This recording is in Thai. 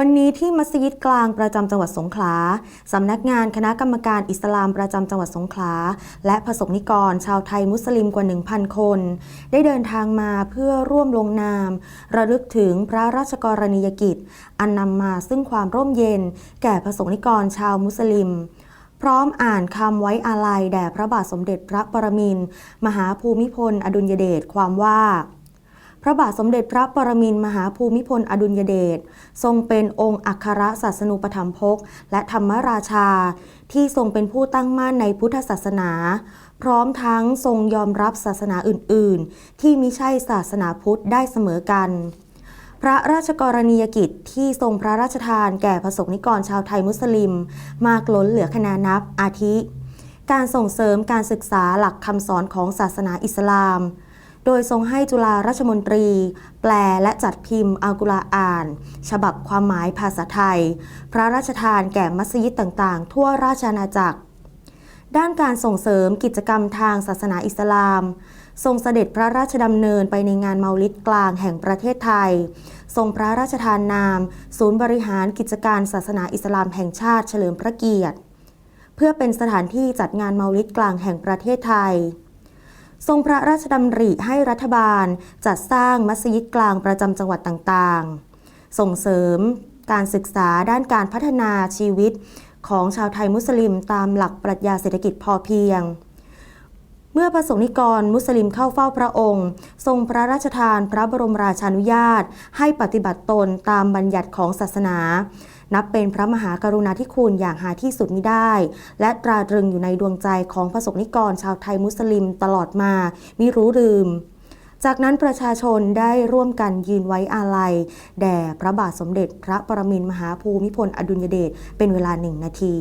วันนี้ที่มัสยิดกลางประจำจังหวัดสงขลาสำนักงานคณะกรรมการอิสลามประจำจังหวัดสงขลา และประสบนิกรชาวไทยมุสลิมกว่า 1,000 คน ได้เดินทางมาเพื่อร่วมลงนาม ระลึกถึงพระราชกรณียกิจ อันนำมาซึ่งความร่มเย็น แก่ประสบนิกรชาวมุสลิมพร้อมอ่านคำไว้อาลัยแด่พระบาทสมเด็จพระปรมินทรมหาภูมิพล อดุลยเดชความว่า ระบาทสมเด็จพระปรมินทรมหาภูมิพลอดุลยเดชทรงเป็นองค์อัครศาสนูปถัมภกและธรรมราชา ที่ทรงเป็นผู้ตั้งมั่นในพุทธศาสนา พร้อมทั้งทรงยอมรับศาสนาอื่น ๆ ที่มิใช่ศาสนาพุทธได้เสมอกันพระราชกรณียกิจที่ทรงพระราชทานแก่ประสบนิกรชาวไทยมุสลิม มากล้นเหลือขนานับอาทิ การส่งเสริมการศึกษาหลักคำสอนของศาสนาอิสลาม โดยทรงให้จุฬาราชมนตรี แปลและจัดพิมพ์อัลกุรอาน ฉบับความหมายภาษาไทย พระราชทานแก่มัสยิดต่างๆ ทั่วราชอาณาจักร ด้านการส่งเสริมกิจกรรมทางศาสนาอิสลาม ทรงเสด็จพระราชดำเนินไปในงานเมาลิดกลางแห่งประเทศไทย ทรงพระราชทานนาม ศูนย์บริหารกิจการศาสนาอิสลามแห่งชาติเฉลิมพระเกียรติ เพื่อเป็นสถานที่จัดงานเมาลิดกลางแห่งประเทศไทย ทรงพระราชดำริให้รัฐบาลจัดสร้างมัสยิดกลางประจำจังหวัดต่างๆ ส่งเสริมการศึกษาด้านการพัฒนาชีวิตของชาวไทยมุสลิมตามหลักปรัชญาเศรษฐกิจพอเพียง เมื่อประสงค์นิกรมุสลิมเข้าเฝ้าพระองค์ ทรงพระราชทานพระบรมราชานุญาต ให้ปฏิบัติตนตามบัญญัติของศาสนา นับเป็นพระมหากรุณาธิคุณอย่างหาที่สุดมิได้ และตราตรึงอยู่ในดวงใจของประสงค์นิกรชาวไทยมุสลิมตลอดมามิรู้ลืมจากนั้นประชาชนได้ร่วมกันยืนไว้อาลัย แด่พระบาทสมเด็จพระปรมินมหาภูมิพลอดุลยเดชเป็นเวลาหนึ่งนาที